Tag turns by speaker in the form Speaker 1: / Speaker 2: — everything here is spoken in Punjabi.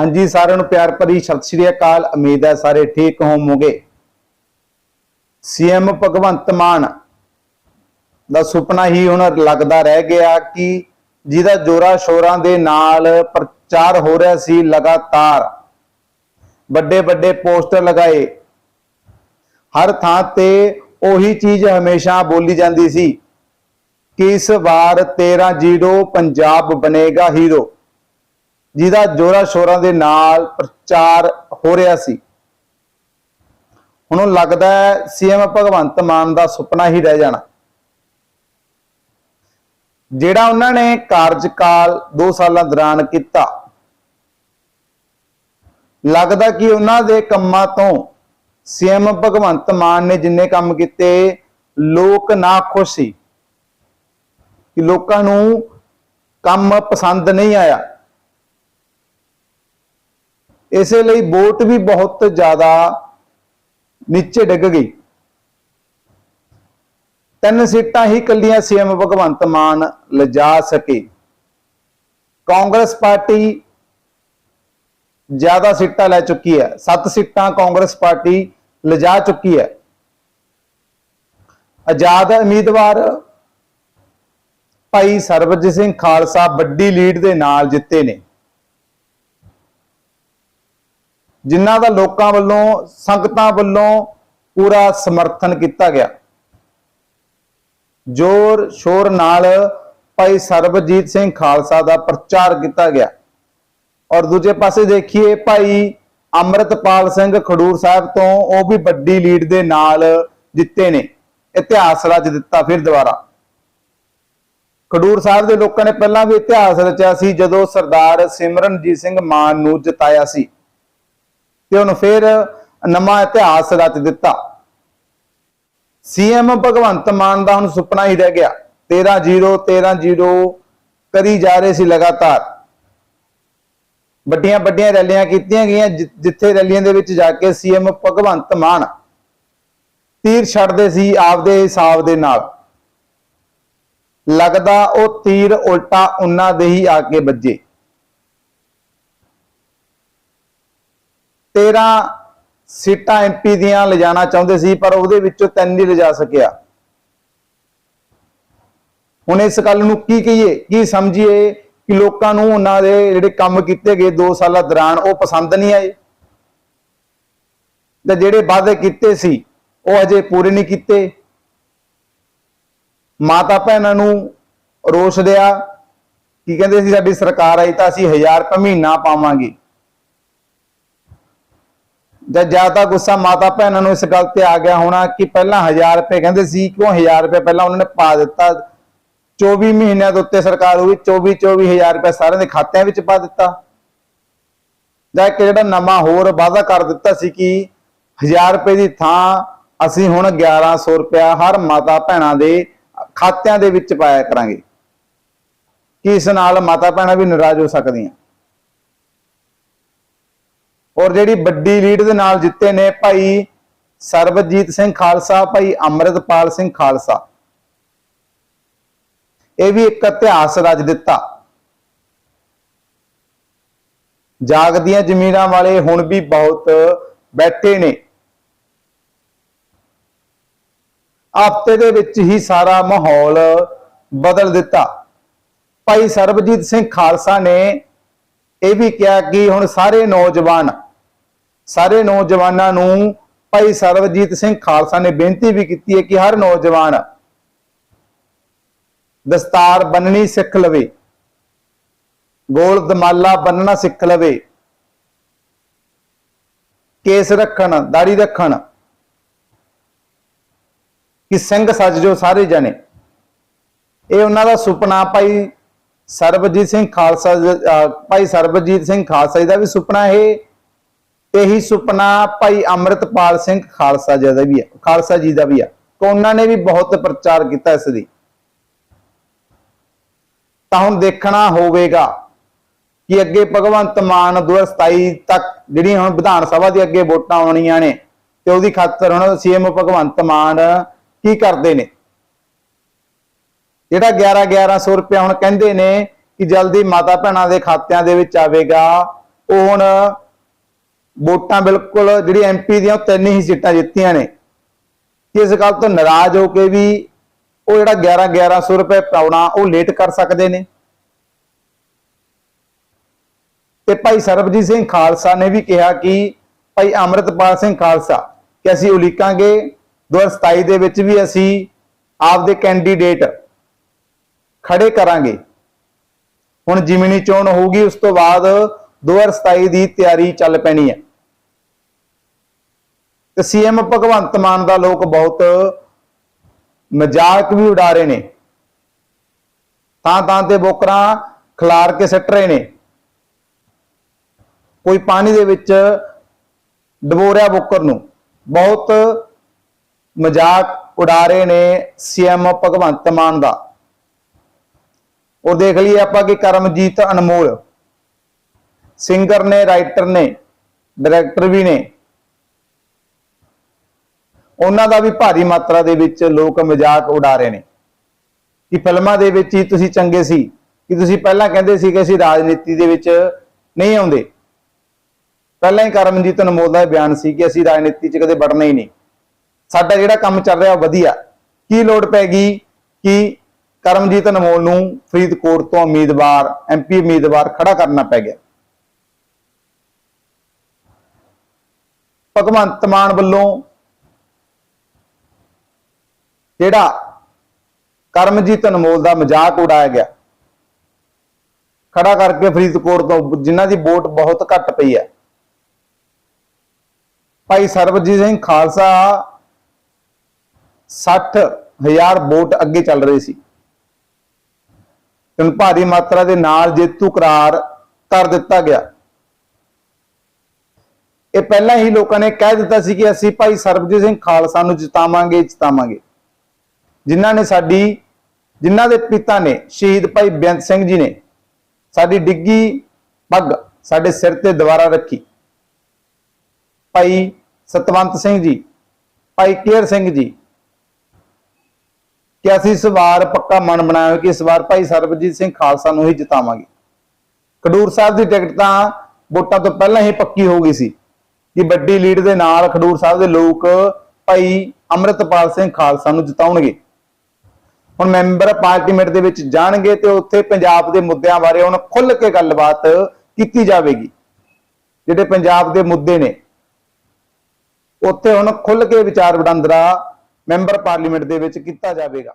Speaker 1: ਹਾਂਜੀ, ਸਾਰਿਆਂ ਨੂੰ ਪਿਆਰ ਭਰੀ ਸਤਿ ਸ਼੍ਰੀ ਅਕਾਲ। ਉਮੀਦ ਹੈ ਸਾਰੇ ਠੀਕ ਹੋਵੋਗੇ। ਸੀਐਮ ਭਗਵੰਤ ਮਾਨ ਦਾ ਸੁਪਨਾ ਹੀ ਹੁਣ ਲੱਗਦਾ ਰਹਿ ਗਿਆ ਕਿ ਜਿਹਦਾ ਜੋਰਾ ਸ਼ੋਰਾਂ ਦੇ ਨਾਲ ਪ੍ਰਚਾਰ ਹੋ ਰਿਹਾ ਸੀ ਲਗਾਤਾਰ। ਵੱਡੇ ਵੱਡੇ ਪੋਸਟਰ ਲਗਾਏ। ਹਰ ਥਾਂ ਤੇ ਉਹੀ ਚੀਜ਼ ਹਮੇਸ਼ਾ ਬੋਲੀ ਜਾਂਦੀ ਸੀ ਕਿ ਇਸ ਵਾਰ 13-0 ਪੰਜਾਬ ਬਣੇਗਾ ਹੀਰੋ। ਜਿਹਦਾ ਜੋਰਾ ਸ਼ੋਰਾਂ ਦੇ ਨਾਲ ਪ੍ਰਚਾਰ ਹੋ ਰਿਹਾ ਸੀ। ਹੁਣ ਲੱਗਦਾ ਹੈ ਸੀਐਮ ਭਗਵੰਤ ਮਾਨ ਦਾ ਸੁਪਨਾ ਹੀ ਰਹਿ ਜਾਣਾ। ਜਿਹੜਾ ਉਹਨਾਂ ਨੇ ਕਾਰਜਕਾਲ 2 ਸਾਲਾਂ ਦੌਰਾਨ ਕੀਤਾ, ਲੱਗਦਾ ਕਿ ਉਹਨਾਂ ਦੇ ਕੰਮਾਂ ਤੋਂ ਸੀਐਮ ਭਗਵੰਤ ਮਾਨ ਨੇ ਜਿੰਨੇ ਕੰਮ ਕੀਤੇ, ਲੋਕ ਨਾ ਖੁਸ਼ ਸੀ ਕਿ ਲੋਕਾਂ ਨੂੰ ਕੰਮ ਪਸੰਦ ਨਹੀਂ ਆਇਆ। ਇਸੇ ਲਈ ਵੋਟ ਵੀ ਬਹੁਤ ਜ਼ਿਆਦਾ ਨੀਚੇ ਡਿੱਗ ਗਈ। ਤਿੰਨ ਸੀਟਾਂ ਹੀ ਕੱਲੀਆਂ ਸੀਐਮ ਭਗਵੰਤ ਮਾਨ ਲਿਜਾ ਸਕੇ। ਕਾਂਗਰਸ ਪਾਰਟੀ ਜ਼ਿਆਦਾ ਸੀਟਾਂ ਲੈ ਚੁੱਕੀ ਹੈ। ਸੱਤ ਸੀਟਾਂ ਕਾਂਗਰਸ ਪਾਰਟੀ ਲਿਜਾ ਚੁੱਕੀ ਹੈ। ਆਜ਼ਾਦ ਉਮੀਦਵਾਰ ਭਾਈ ਸਰਬਜੀਤ ਸਿੰਘ ਖਾਲਸਾ ਵੱਡੀ ਲੀਡ ਦੇ ਨਾਲ ਜਿੱਤੇ ਨੇ। ਜਿਨ੍ਹਾਂ ਦਾ ਲੋਕਾਂ ਵੱਲੋਂ, ਸੰਗਤਾਂ ਵੱਲੋਂ ਪੂਰਾ ਸਮਰਥਨ ਕੀਤਾ ਗਿਆ। ਜੋਰ ਸ਼ੋਰ ਨਾਲ ਭਾਈ ਸਰਬਜੀਤ ਸਿੰਘ ਖਾਲਸਾ ਦਾ ਪ੍ਰਚਾਰ ਕੀਤਾ ਗਿਆ। ਔਰ ਦੂਜੇ ਪਾਸੇ ਦੇਖੀਏ, ਭਾਈ ਅੰਮ੍ਰਿਤਪਾਲ ਸਿੰਘ ਖਡੂਰ ਸਾਹਿਬ ਤੋਂ ਉਹ ਵੀ ਵੱਡੀ ਲੀਡ ਦੇ ਨਾਲ ਜਿੱਤੇ ਨੇ। ਇਤਿਹਾਸ ਰਚ ਦਿੱਤਾ ਫਿਰ ਦੁਬਾਰਾ। ਖਡੂਰ ਸਾਹਿਬ ਦੇ ਲੋਕਾਂ ਨੇ ਪਹਿਲਾਂ ਵੀ ਇਤਿਹਾਸ ਰਚਿਆ ਸੀ, ਜਦੋਂ ਸਰਦਾਰ ਸਿਮਰਨਜੀਤ ਸਿੰਘ ਮਾਨ ਨੂੰ ਜਿਤਾਇਆ ਸੀ। ਤੇ ਹੁਣ ਫਿਰ ਨਵਾਂ ਇਤਿਹਾਸ ਰਚ ਦਿੱਤਾ। ਸੀਐਮ ਭਗਵੰਤ ਮਾਨ ਦਾ ਹੁਣ ਸੁਪਨਾ ਹੀ ਰਹਿ ਗਿਆ। 13-0 13-0 ਕਰੀ ਜਾ ਰਹੇ ਸੀ ਲਗਾਤਾਰ। ਵੱਡੀਆਂ ਵੱਡੀਆਂ ਰੈਲੀਆਂ ਕੀਤੀਆਂ ਗਈਆਂ, ਜਿ- ਜਿੱਥੇ ਰੈਲੀਆਂ ਦੇ ਵਿੱਚ ਜਾ ਕੇ ਸੀਐਮ ਭਗਵੰਤ ਮਾਨ ਤੀਰ ਛੱਡਦੇ ਸੀ ਆਪਦੇ ਹਿਸਾਬ ਦੇ ਨਾਲ। ਲੱਗਦਾ ਉਹ ਤੀਰ ਉਲਟਾ ਉਹਨਾਂ ਦੇ ਹੀ ਆ ਕੇ ਵੱਜੇ। 13 ਸੀਟਾਂ ਐਮਪੀ ਦੀਆਂ ਲਿਜਾਣਾ ਚਾਹੁੰਦੇ ਸੀ, ਪਰ ਉਹਦੇ ਵਿੱਚੋਂ ਤਿੰਨ ਨਹੀਂ ਲਿਜਾ ਸਕਿਆ। ਹੁਣ ਇਸ ਗੱਲ ਨੂੰ ਕੀ ਕਹੀਏ, ਕੀ ਸਮਝੀਏ ਕਿ ਲੋਕਾਂ ਨੂੰ ਉਹਨਾਂ ਦੇ ਜਿਹੜੇ ਕੰਮ ਕੀਤੇ ਗਏ 2 ਸਾਲਾਂ ਦੌਰਾਨ, ਉਹ ਪਸੰਦ ਨਹੀਂ ਆਏ। ਤੇ ਜਿਹੜੇ ਵਾਅਦੇ ਕੀਤੇ ਸੀ, ਉਹ ਅਜੇ ਪੂਰੇ ਨਹੀਂ ਕੀਤੇ। ਮਾਤਾ ਭੈਣਾਂ ਨੂੰ ਰੋਸ ਦਿਆ ਕੀ ਕਹਿੰਦੇ ਸੀ, ਸਾਡੀ ਸਰਕਾਰ ਆਈ ਤਾਂ ਅਸੀਂ 1000 ਰੁਪਏ ਮਹੀਨਾ ਪਾਵਾਂਗੇ। ਜਾਂ ਜ਼ਿਆਦਾ ਗੁੱਸਾ ਮਾਤਾ ਭੈਣਾਂ ਨੂੰ ਇਸ ਗੱਲ ਤੇ ਆ ਗਿਆ ਹੋਣਾ ਕਿ ਪਹਿਲਾਂ 1000 ਰੁਪਏ ਕਹਿੰਦੇ ਸੀ, ਕਿਉਂ 1000 ਰੁਪਏ ਪਹਿਲਾਂ ਉਹਨਾਂ ਨੇ ਪਾ ਦਿੱਤਾ? 24 ਮਹੀਨਿਆਂ ਦੇ ਉੱਤੇ ਸਰਕਾਰ ਹੋਈ 24 24000 ਰੁਪਏ ਸਾਰਿਆਂ ਦੇ ਖਾਤਿਆਂ ਵਿੱਚ ਪਾ ਦਿੱਤਾ। ਜਾਂ ਇੱਕ ਜਿਹੜਾ ਨਵਾਂ ਹੋਰ ਵਾਅਦਾ ਕਰ ਦਿੱਤਾ ਸੀ ਕਿ 1000 ਰੁਪਏ ਦੀ ਥਾਂ ਅਸੀਂ ਹੁਣ 1100 ਰੁਪਇਆ ਹਰ ਮਾਤਾ ਭੈਣਾਂ ਦੇ ਖਾਤਿਆਂ ਦੇ ਵਿੱਚ ਪਾਇਆ ਕਰਾਂਗੇ। ਕਿ ਇਸ ਨਾਲ ਮਾਤਾ ਭੈਣਾਂ ਵੀ ਨਾਰਾਜ਼ ਹੋ ਸਕਦੀਆਂ? ਔਰ ਜਿਹੜੀ ਵੱਡੀ ਲੀਡ ਦੇ ਨਾਲ ਜਿੱਤੇ ਨੇ ਭਾਈ ਸਰਬਜੀਤ ਸਿੰਘ ਖਾਲਸਾ, ਭਾਈ ਅੰਮ੍ਰਿਤਪਾਲ ਸਿੰਘ ਖਾਲਸਾ। ਇਹ ਵੀ ਇੱਕ ਇਤਿਹਾਸ ਰਚ ਦਿੱਤਾ। ਜਾਗਦੀਆਂ ਜ਼ਮੀਨਾਂ ਵਾਲੇ ਹੁਣ ਵੀ ਬਹੁਤ ਬੈਠੇ ਨੇ। ਹਫ਼ਤੇ ਦੇ ਵਿੱਚ ਹੀ ਸਾਰਾ ਮਾਹੌਲ ਬਦਲ ਦਿੱਤਾ। ਭਾਈ ਸਰਬਜੀਤ ਸਿੰਘ ਖਾਲਸਾ ਨੇ ਇਹ ਵੀ ਕਿਹਾ ਕਿ ਹੁਣ ਸਾਰੇ ਨੌਜਵਾਨ ਸਾਰੇ ਨੌਜਵਾਨਾਂ ਨੂੰ ਭਾਈ ਸਰਬਜੀਤ ਸਿੰਘ ਖਾਲਸਾ ਨੇ ਬੇਨਤੀ ਵੀ ਕੀਤੀ ਹੈ ਕਿ ਹਰ ਨੌਜਵਾਨ ਦਸਤਾਰ ਬੰਨਣੀ ਸਿੱਖ ਲਵੇ, ਗੋਲ ਦਮਾਲਾ ਬੰਨਣਾ ਸਿੱਖ ਲਵੇ, ਕੇਸ ਰੱਖਣ, ਦਾੜੀ ਰੱਖਣ, ਕਿ ਸਿੰਘ ਸੱਜ ਜੋ ਸਾਰੇ ਜਾਣੇ। ਇਹ ਉਹਨਾਂ ਦਾ ਸੁਪਨਾ ਭਾਈ ਸਰਬਜੀਤ ਸਿੰਘ ਖਾਲਸਾ ਭਾਈ ਸਰਬਜੀਤ ਸਿੰਘ ਖਾਲਸਾ ਜੀ ਦਾ ਵੀ ਸੁਪਨਾ ਇਹ ਇਹੀ ਸੁਪਨਾ ਭਾਈ ਅੰਮ੍ਰਿਤਪਾਲ ਸਿੰਘ ਖਾਲਸਾ ਜੀ ਦਾ ਵੀ ਹੈ ਖਾਲਸਾ ਜੀ ਦਾ ਵੀ ਹੈ ਕਿ ਉਹਨਾਂ ਨੇ ਵੀ ਬਹੁਤ ਪ੍ਰਚਾਰ ਕੀਤਾ ਇਸ ਦੀ। ਤਾਂ ਹੁਣ ਦੇਖਣਾ ਹੋਵੇਗਾ ਕਿ ਅੱਗੇ ਭਗਵੰਤ ਮਾਨ 2027 ਤੱਕ ਜਿਹੜੀਆਂ ਹੁਣ ਵਿਧਾਨ ਸਭਾ ਦੀ ਅੱਗੇ ਵੋਟਾਂ ਆਉਣੀਆਂ ਨੇ, ਤੇ ਉਹਦੀ ਖਾਤਰ ਹੁਣ ਸੀਐਮ ਭਗਵੰਤ ਮਾਨ ਕੀ ਕਰਦੇ ਨੇ? ਜਿਹੜਾ 11 1100 ਰੁਪਏ ਹੁਣ ਕਹਿੰਦੇ ਨੇ ਕਿ ਜਲਦੀ ਮਾਤਾ ਭੈਣਾਂ ਦੇ ਖਾਤਿਆਂ ਦੇ ਵਿੱਚ ਆਵੇਗਾ, ਉਹ ਹੁਣ ਵੋਟਾਂ ਬਿਲਕੁਲ ਜਿਹੜੀ ਐਮਪੀ ਦੀਆਂ ਉਹ ਤਿੰਨ ਹੀ ਸੀਟਾਂ ਜਿੱਤੀਆਂ ਨੇ। ਇਸ ਗੱਲ ਤੋਂ ਨਾਰਾਜ਼ ਹੋ ਕੇ ਵੀ ਉਹ ਜਿਹੜਾ 11 1100 ਰੁਪਏ ਪਾਉਣਾ ਉਹ ਲੇਟ ਕਰ ਸਕਦੇ ਨੇ। ਤੇ ਭਾਈ ਸਰਬਜੀਤ ਸਿੰਘ ਖਾਲਸਾ ਨੇ ਵੀ ਕਿਹਾ ਕਿ ਭਾਈ ਅਮਰਤਪਾਲ ਸਿੰਘ ਖਾਲਸਾ, ਕਿ ਅਸੀਂ ਉਲੀਕਾਂਗੇ। 2027 ਦੇ ਵਿੱਚ ਵੀ ਅਸੀਂ ਆਪਦੇ ਕੈਂਡੀਡੇਟ ਖੜੇ ਕਰਾਂਗੇ। ਹੁਣ ਜਿਮਨੀ ਚੋਣ ਹੋਊਗੀ, ਉਸ ਤੋਂ ਬਾਅਦ 2027 ਦੀ ਤਿਆਰੀ ਚੱਲ ਪੈਣੀ ਹੈ। ਤੇ ਸੀਐਮ ਭਗਵੰਤ ਮਾਨ ਦਾ ਲੋਕ ਬਹੁਤ ਮਜ਼ਾਕ ਵੀ ਉਡਾ ਰਹੇ ਨੇ। ਤਾਂ ਤਾਂ ਤੇ ਬੋਕਰਾਂ ਖਿਲਾਰ ਕੇ ਸਿੱਟ ਰਹੇ ਨੇ। ਕੋਈ ਪਾਣੀ ਦੇ ਵਿੱਚ ਡਬੋ ਰਿਹਾ ਬੁੱਕਰ ਨੂੰ। ਬਹੁਤ ਮਜ਼ਾਕ ਉਡਾ ਰਹੇ ਨੇ ਸੀਐਮ ਭਗਵੰਤ ਮਾਨ ਦਾ। ਔਰ ਦੇਖ ਲਈਏ ਆਪਾਂ ਕਿ ਕਰਮਜੀਤ ਅਨਮੋਲ ਸਿੰਗਰ ਨੇ, ਰਾਈਟਰ ਨੇ, ਡਾਇਰੈਕਟਰ ਵੀ ਨੇ। ਉਹਨਾਂ ਦਾ ਵੀ ਭਾਰੀ ਮਾਤਰਾ ਦੇ ਵਿੱਚ ਲੋਕ ਮਜ਼ਾਕ ਉਡਾ ਰਹੇ ਨੇ। ਕਿ ਫਿਲਮਾਂ ਦੇ ਵਿੱਚ ਹੀ ਤੁਸੀਂ ਚੰਗੇ ਸੀ, ਕਿ ਤੁਸੀਂ ਪਹਿਲਾਂ ਕਹਿੰਦੇ ਸੀ ਕਿ ਅਸੀਂ ਰਾਜਨੀਤੀ ਦੇ ਵਿੱਚ ਨਹੀਂ ਆਉਂਦੇ। ਪਹਿਲਾਂ ਹੀ ਕਰਮਜੀਤ ਅਨਮੋਲ ਦਾ ਇਹ ਬਿਆਨ ਸੀ ਕਿ ਅਸੀਂ ਰਾਜਨੀਤੀ 'ਚ ਕਦੇ ਵੜਨਾ ਹੀ ਨਹੀਂ। ਸਾਡਾ ਜਿਹੜਾ ਕੰਮ ਚੱਲ ਰਿਹਾ ਉਹ ਵਧੀਆ। ਕੀ ਲੋੜ ਪੈ ਗਈ ਕਿ ਕਰਮਜੀਤ ਅਨਮੋਲ ਨੂੰ ਫਰੀਦਕੋਟ ਤੋਂ ਉਮੀਦਵਾਰ ਐਮਪੀ ਉਮੀਦਵਾਰ ਖੜਾ ਕਰਨਾ ਪੈ ਗਿਆ? ਭਗਵੰਤ ਮਾਨ ਵੱਲੋਂ ਜਿਹੜਾ ਕਰਮਜੀਤ ਅਨਮੋਲ ਦਾ ਮਜ਼ਾਕ ਉਡਾਇਆ ਗਿਆ। ਖੜਾ ਕਰਕੇ ਫਰੀਦਕੋਟ ਤੋਂ ਜਿਨ੍ਹਾਂ ਦੀ ਵੋਟ ਬਹੁਤ ਘੱਟ ਪਈ ਹੈ। ਭਾਈ ਸਰਬਜੀਤ ਸਿੰਘ ਖਾਲਸਾ 60000 ਵੋਟ ਅੱਗੇ ਚੱਲ ਰਹੀ ਸੀ। ਤੇ ਭਾਰੀ ਮਾਤਰਾ ਦੇ ਨਾਲ ਜੇਤੂ ਕਰਾਰ ਕਰ ਦਿੱਤਾ ਗਿਆ। ਇਹ ਪਹਿਲਾਂ ਹੀ ਲੋਕਾਂ ਨੇ ਕਹਿ ਦਿੱਤਾ ਸੀ ਕਿ ਅਸੀਂ ਭਾਈ ਸਰਬਜੀਤ ਸਿੰਘ ਖਾਲਸਾ ਨੂੰ ਜਿਤਾਵਾਂਗੇ ਜਿਤਾਵਾਂਗੇ। ਜਿਨ੍ਹਾਂ ਨੇ ਸਾਡੀ, ਜਿਨ੍ਹਾਂ ਦੇ ਪਿਤਾ ਨੇ, ਸ਼ਹੀਦ ਭਾਈ ਬੇਅੰਤ ਸਿੰਘ ਜੀ ਨੇ ਸਾਡੀ ਡਿੱਗੀ ਪੱਗ ਸਾਡੇ ਸਿਰ ਤੇ ਦੁਬਾਰਾ ਰੱਖੀ। ਭਾਈ ਸਤਵੰਤ ਸਿੰਘ ਜੀ, ਭਾਈ ਕੇਰ ਸਿੰਘ ਜੀ, ਕਿ ਅਸੀਂ ਇਸ ਵਾਰ ਪੱਕਾ ਮਨ ਬਣਾਇਆ ਹੋਇਆ ਕਿ ਇਸ ਵਾਰ ਭਾਈ ਸਰਬਜੀਤ ਸਿੰਘ ਖਾਲਸਾ ਨੂੰ ਹੀ ਜਿਤਾਵਾਂਗੇ। ਖਡੂਰ ਸਾਹਿਬ ਦੀ ਟਿਕਟ ਤਾਂ ਵੋਟਾਂ ਤੋਂ ਪਹਿਲਾਂ ਹੀ ਪੱਕੀ ਹੋ ਗਈ ਸੀ। ਕਿ ਵੱਡੀ ਲੀਡ ਦੇ ਨਾਲ ਖਡੂਰ ਸਾਹਿਬ ਦੇ ਲੋਕ ਭਾਈ ਅੰਮ੍ਰਿਤਪਾਲ ਸਿੰਘ ਖਾਲਸਾ ਨੂੰ ਜਿਤਾਉਣਗੇ। ਹੁਣ ਮੈਂਬਰ ਪਾਰਲੀਮੈਂਟ ਦੇ ਵਿੱਚ ਜਾਣਗੇ ਤੇ ਉੱਥੇ ਪੰਜਾਬ ਦੇ ਮੁੱਦਿਆਂ ਬਾਰੇ ਹੁਣ ਖੁੱਲ ਕੇ ਗੱਲਬਾਤ ਕੀਤੀ ਜਾਵੇਗੀ। ਜਿਹੜੇ ਪੰਜਾਬ ਦੇ ਮੁੱਦੇ ਨੇ, ਉੱਥੇ ਹੁਣ ਖੁੱਲ੍ਹ ਕੇ ਵਿਚਾਰ ਵਟਾਂਦਰਾ ਮੈਂਬਰ ਪਾਰਲੀਮੈਂਟ ਦੇ ਵਿੱਚ ਕੀਤਾ ਜਾਵੇਗਾ।